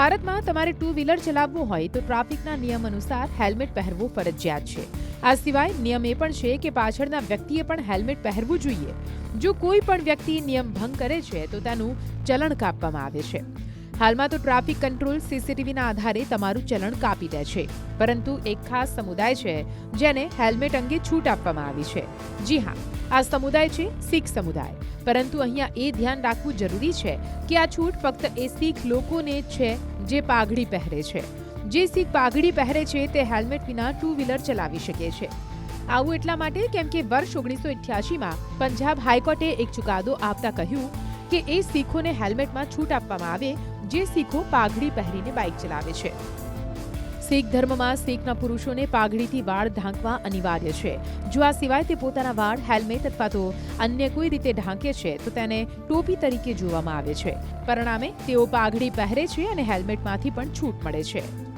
ભારતમાં તમારે two wheeler ચલાવવું હોય તો ટ્રાફિકના નિયમ અનુસાર હેલ્મેટ પહેરવું ફરજિયાત છે. આ સિવાય નિયમ એ પણ છે કે પાછળના વ્યક્તિએ પણ હેલ્મેટ પહેરવું જોઈએ. જો કોઈ પણ વ્યક્તિ નિયમ ભંગ કરે છે, તો તેનું ચલણ કાપવામાં આવે છે. હાલમાં તો ટ્રાફિક કંટ્રોલ સીસીટીવીના આધારે તમારું ચલણ કાપી દે છે. પરંતુ એક ખાસ સમુદાય છે જેને હેલ્મેટ અંગે છૂટ આપવામાં આવી છે. જી હા, આ સમુદાય છે શીખ સમુદાય. પરંતુ અહીંયા એ ધ્યાન રાખવું જરૂરી છે કે આ છૂટ ફક્ત એ શીખ લોકોને છે જે પાઘડી પહેરે છે. જે શીખ પાઘડી પહેરે છે તે હેલ્મેટ વિના ટુ વ્હીલર ચલાવી શકે છે. આવું એટલા માટે કેમ કે વર્ષ ઓગણીસો અઠ્યાસીમાં પંજાબ હાઈકોર્ટે એક ચુકાદો આપતા કહ્યું કે એ શીખોને હેલ્મેટમાં છૂટ આપવામાં આવે, જે શીખો પાઘડી પહેરીને બાઇક ચલાવે છે. શીખ ધર્મમાં શીખના પુરુષોને પાઘડીથી વાળ ઢાંકવા અનિવાર્ય છે. જો આ સિવાય તે પોતાના વાળ, હેલ્મેટ અથવા તો અન્ય કોઈ રીતે ઢાંકે છે, તો તેને ટોપી તરીકે જોવામાં આવે છે. પરિણામે, તેઓ પાઘડી પહેરે છે અને હેલ્મેટમાંથી પણ છૂટ મળે છે.